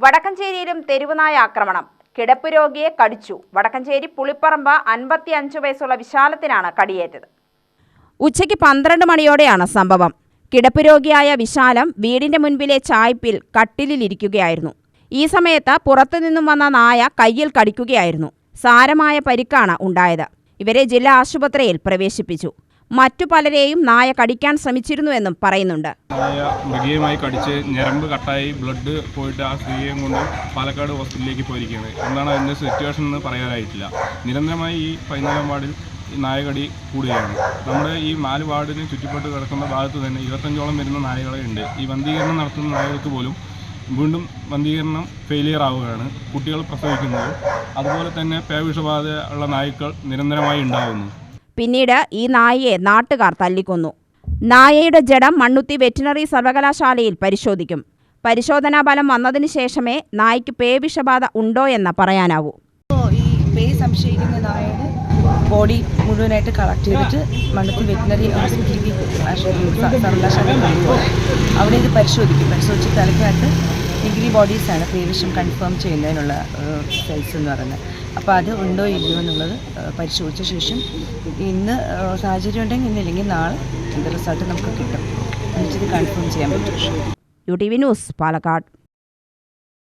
വടക്കഞ്ചേരിയിലും തെരുവുനായ ആക്രമണം. കിടപ്പ് രോഗിയെ കടിച്ചു. വടക്കഞ്ചേരി പുളിപ്പറമ്പ് അൻപത്തി അഞ്ച് വയസ്സുള്ള വിശാലത്തിനാണ് കടിയേറ്റത്. ഉച്ചയ്ക്ക് പന്ത്രണ്ട് മണിയോടെയാണ് സംഭവം. കിടപ്പ് രോഗിയായ വിശാലം വീടിന്റെ മുൻപിലെ ചായ്പിൽ കട്ടിലിരിക്കുകയായിരുന്നു ഈ സമയത്ത് പുറത്തുനിന്നും വന്ന നായ കയ്യിൽ കടിക്കുകയായിരുന്നു. സാരമായ പരിക്കാണ് ഉണ്ടായത്. ഇവരെ ജില്ലാ ആശുപത്രിയിൽ പ്രവേശിപ്പിച്ചു. മറ്റു പലരെയും നായ കടിക്കാൻ ശ്രമിച്ചിരുന്നുവെന്നും പറയുന്നുണ്ട്. നായ മൃഗീയമായി കടിച്ച് ഞരമ്പ് കട്ടായി ബ്ലഡ് പോയിട്ട് ആ സ്ത്രീയെയും കൊണ്ട് പാലക്കാട് ഹോസ്പിറ്റലിലേക്ക് പോയിരിക്കുകയാണ്. എന്താണ് അതിന്റെ സിറ്റുവേഷൻ എന്ന് പറയാനായിട്ടില്ല. നിരന്തരമായി ഈ പതിനാലാം വാർഡിൽ നായകടി കൂടുകയാണ്. നമ്മുടെ ഈ നാല് വാർഡിന് ചുറ്റിപ്പെട്ട് കിടക്കുന്ന ഭാഗത്ത് തന്നെ ഇരുപത്തഞ്ചോളം വരുന്ന നായകളെ ഉണ്ട്. ഈ വന്ധീകരണം നടത്തുന്ന നായകൾക്ക് പോലും വീണ്ടും വന്ധീകരണം ഫെയിലിയർ ആവുകയാണ്. കുട്ടികൾ പ്രസവിക്കുന്നത്. അതുപോലെ തന്നെ പേവിഷബാധ ഉള്ള നായ്ക്കൾ നിരന്തരമായി ഉണ്ടാകുന്നു പിന്നീട് ഈ നായയെ നാട്ടുകാർ തല്ലിക്കൊന്നു. നായയുടെ ജഡം മണ്ണുത്തി വെറ്റിനറി സർവകലാശാലയിൽ പരിശോധിക്കും. പരിശോധനാ ഫലം വന്നതിന് ശേഷമേ നായ്ക്ക് പേ വിഷബാധ ഉണ്ടോ എന്ന് പറയാനാവൂ. ഈ പേ സംശയിക്കുന്ന നായയുടെ ബോഡി മുഴുവനായിട്ട് കളക്ട് ചെയ്തിട്ട് മണ്ണത്തിൽ വെറ്റിനറി ഹോസ്പിറ്റലിലേക്ക് സർവകലാശാല അവിടെ ഇത് പരിശോധിക്കും. പരിശോധിച്ച് തലക്കകത്ത് ഡിഗ്രി ബോഡീസാണ് വിഷം കൺഫേം ചെയ്യുന്നതിനുള്ള സെൽസ് എന്ന് പറയുന്നത്. അപ്പോൾ അത് ഉണ്ടോ ഇല്ലയോ എന്നുള്ളത് പരിശോധിച്ച ശേഷം ഇന്ന് സാഹചര്യം ഉണ്ടെങ്കിൽ ഇന്നില്ലെങ്കിൽ നാളെ എന്താ റിസൾട്ട് നമുക്ക് കിട്ടും. എന്നിട്ട് കൺഫേം ചെയ്യാൻ പറ്റും. U T V news Palakkad.